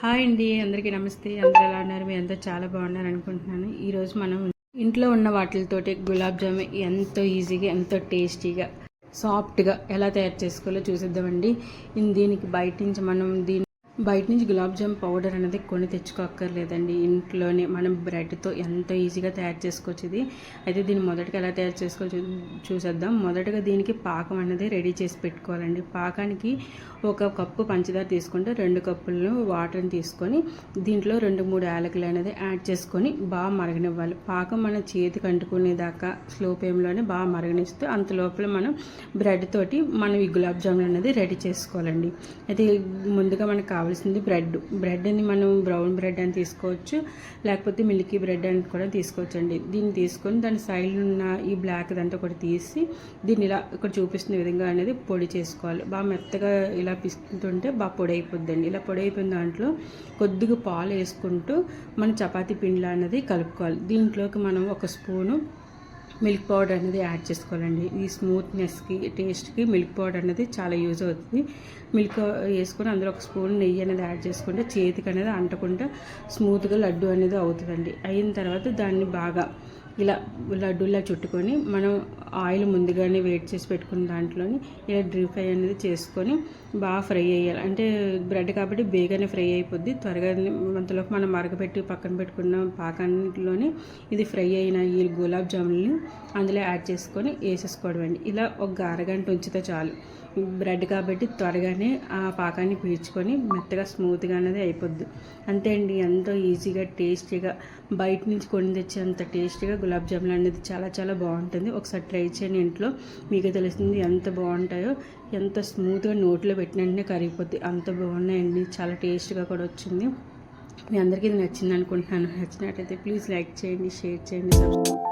Hi అండి అందరికీ నమస్తే. అందరూ ఎలా ఉన్నారు? మీ అందరూ చాలా బాగున్నారు అనుకుంటున్నాను. ఈరోజు మనం ఇంట్లో ఉన్న వాటితోటి గులాబ్ జామ్ ఎంతో ఈజీగా ఎంతో టేస్టీగా సాఫ్ట్గా ఎలా తయారు చేసుకోవాలో చూసేద్దామండి. ఇన్ దీనికి బయట నుంచి మనం దీని బయట నుంచి గులాబ్ జామ్ పౌడర్ అనేది కొని తెచ్చుకోక్కర్లేదండి. ఇంట్లోనే మనం బ్రెడ్తో ఎంతో ఈజీగా తయారు చేసుకోవచ్చు ఇది అయితే దీన్ని మొదటగా ఎలా తయారు చేసుకోవచ్చు చూసేద్దాం. మొదటగా దీనికి పాకం అనేది రెడీ చేసి పెట్టుకోవాలండి. పాకానికి ఒక కప్పు పంచదార తీసుకుంటే రెండు కప్పులను వాటర్ని తీసుకొని దీంట్లో రెండు మూడు యాలకులు అనేది యాడ్ చేసుకొని బాగా మరగనివ్వాలి. పాకం మన చేతికి అంటుకునేదాకా స్లో ఫ్లేమ్లోనే బాగా మరగనిస్తూ అంత లోపల మనం బ్రెడ్ తోటి మనం ఈ గులాబ్ జామున్ అనేది రెడీ చేసుకోవాలండి. అయితే ముందుగా మనకు కావాల్సింది బ్రెడ్. బ్రెడ్ని మనం బ్రౌన్ బ్రెడ్ అని తీసుకోవచ్చు లేకపోతే మిల్కీ బ్రెడ్ అని కూడా తీసుకోవచ్చు అండి దీన్ని తీసుకొని దాని సైడ్ ఉన్న ఈ బ్లాక్ ఇదంతా కూడా తీసి దీన్ని ఇలా ఇక్కడ చూపిస్తున్న విధంగా అనేది పొడి చేసుకోవాలి. బాగా మెత్తగా ఇలా పిసుకుంటుంటే బాగా పొడి అయిపోద్దండి. ఇలా పొడి అయిపోయిన దాంట్లో కొద్దిగా పాలు వేసుకుంటూ మన చపాతీ పిండిలా అనేది కలుపుకోవాలి. దీంట్లోకి మనం ఒక స్పూను మిల్క్ పౌడర్ అనేది యాడ్ చేసుకోవాలండి. ఈ స్మూత్నెస్కి టేస్ట్కి మిల్క్ పౌడర్ అనేది చాలా యూజ్ అవుతుంది. మిల్క్ వేసుకొని అందులో ఒక స్పూన్ నెయ్యి అనేది యాడ్ చేసుకుంటే చేతికి అనేది అంటకుండా స్మూత్గా లడ్డు అనేది అవుతుందండి. అయిన తర్వాత దాన్ని బాగా ఇలా లడ్డూలా చుట్టుకొని మనం ఆయిల్ ముందుగానే వేడి చేసి పెట్టుకున్న దాంట్లోని ఇలా డ్రీ ఫ్రై అనేది చేసుకొని బాగా ఫ్రై అయ్యాలి. అంటే బ్రెడ్ కాబట్టి బేగానే ఫ్రై అయిపోద్ది. త్వరగా అంతలోపు మనం మరగపెట్టి పక్కన పెట్టుకున్న పాకాన్నిలోని ఇది ఫ్రై అయిన ఈ గులాబ్ జాములని అందులో యాడ్ చేసుకొని వేసేసుకోవడం అండి. ఇలా ఒక అరగంట ఉంచితే చాలు. బ్రెడ్ కాబట్టి త్వరగానే ఆ పాకాన్ని పీల్చుకొని మెత్తగా స్మూత్గా అనేది అయిపోద్ది. అంతే అండి ఎంతో ఈజీగా టేస్టీగా బయట నుంచి కొని తెచ్చేంత టేస్టీగా గులాబ్ జామున్ అనేది చాలా చాలా బాగుంటుంది. ఒకసారి ట్రై చేయండి ఇంట్లో. మీకు తెలుస్తుంది ఎంత బాగుంటాయో ఎంత స్మూత్గా నోట్లో పెట్టిన కరిగిపోద్ది. అంత బాగున్నాయండి చాలా టేస్ట్గా కూడా వచ్చింది. మీ అందరికీ ఇది నచ్చింది అనుకుంటున్నాను నచ్చినట్టయితే ప్లీజ్ లైక్ చేయండి షేర్ చేయండి సబ్స్క్రైబ్